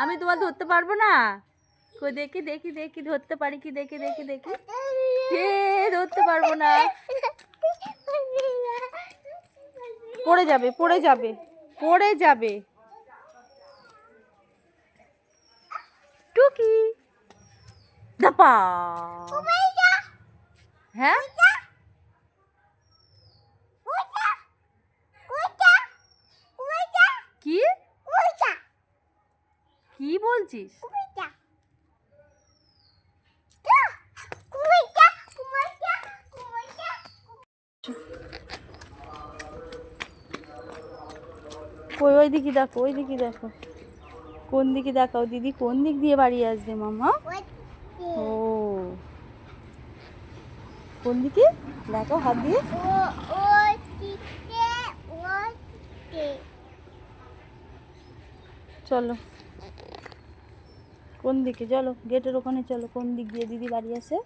আমি তোমার ধরতে পারব না? কই দেখি দেখি দেখি ধরতে পারি কি? দেখি দেখি দেখি। হে ধরতে পারব না। পড়ে যাবে পড়ে যাবে পড়ে যাবে। টুকি। দাপা। হ্যাঁ কি কি বলছিস? ওই ওই দিকে দেখো ওই দিকে দেখো। কোন দিকে দেখাও দিদি কোন দিক দিয়ে বাড়ি আসবে মামা? ও। কোন দিকে? দেখো হাত দিয়ে। চলো। কোন দিকে? চলো গেটের ওখানে চলো কোন দিক দিয়ে দিদি বাড়ি আসে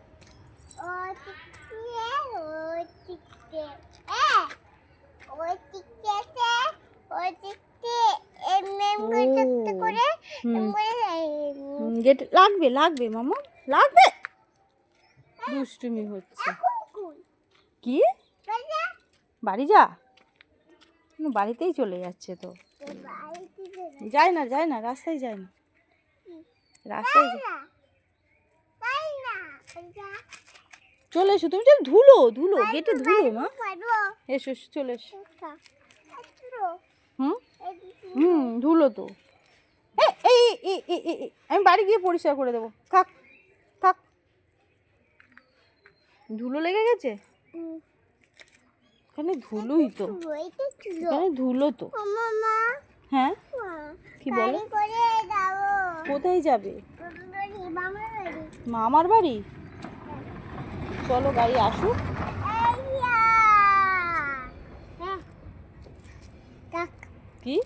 গেট লাগবে লাগবে মামা লাগবে? দুষ্টুমি হচ্ছে। কি? বাড়ি যা। বাড়িতেই চলে যাচ্ছে তো। যায় না যায় না রাস্তায় যায় না। রাস্তায় চলে এসো তুমি চল ধুলো ধুলো গেটে ধুলো মা। এসো এসো চলে এসো। হুম? হুম ধুলো তো। এই, এই, আমি বাড়ি গিয়ে পরিষ্কার করে দেবো। থাক থাক। ধুলো লেগে গেছে? এখানে ধুলোই তো। এখানে ধুলো তো। হ্যাঁ? কি বলো? কোথায় যাবে? মামার বাড়ি? চলো গাড়ি আসুক। কি?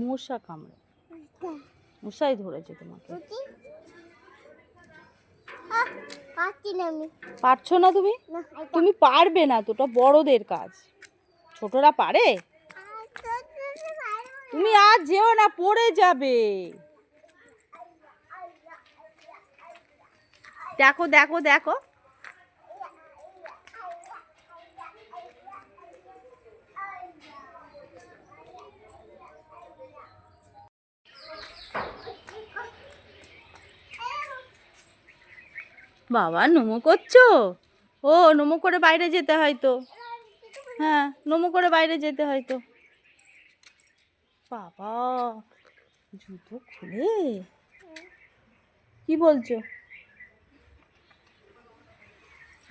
মশা কামড়ে। মশাই ধরেছে তোমাকে। পারছ না তুমি? তুমি পারবে না তো ওটা বড়দের কাজ। ছোটরা পারে? তুমি আর যেও না, পড়ে যাবে। দেখো দেখো দেখো। বাবা, নমো করছ? ও, নমো করে বাইরে যেতে হয় তো। হ্যাঁ নমো করে বাইরে যেতে হয় তো বাবা জুতো খুলে? কি বলছো?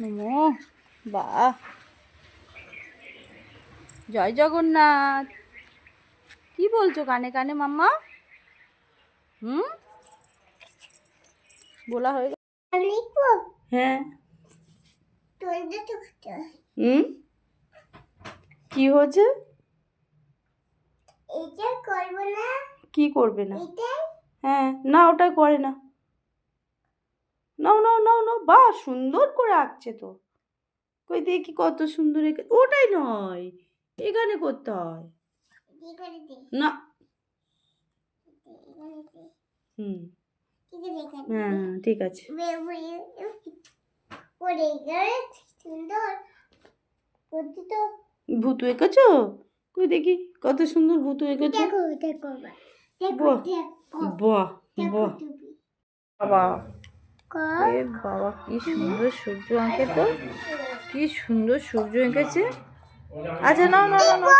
নমো বাহ। জয় জগন্নাথ। কি বলছো কানে কানে মাম্মা? হুম? বলা হয়ে গেল। হ্যাঁ। হুম? কি হয়েছে? এটা করব না। কি করবে না? হ্যাঁ না ওটা করে না। নাও নাও নাও নাও বা সুন্দর করে আঁকছে তো। কই দেখি কত সুন্দর এঁকে- ওটাই নয় এখানে করতে হয়। না। হুম। ঠিক আছে হ্যাঁ হ্যাঁ, ঠিক আছে। সুন্দর। ভূতু এঁকেছ? কই দেখি কত সুন্দর ভূত এঁকেছ। বাহ। বাহ বাহ। বাবা বাবা কি সুন্দর সূর্য আঁকে তো কি সুন্দর সূর্য এঁকেছে। আচ্ছা নাও না নাও,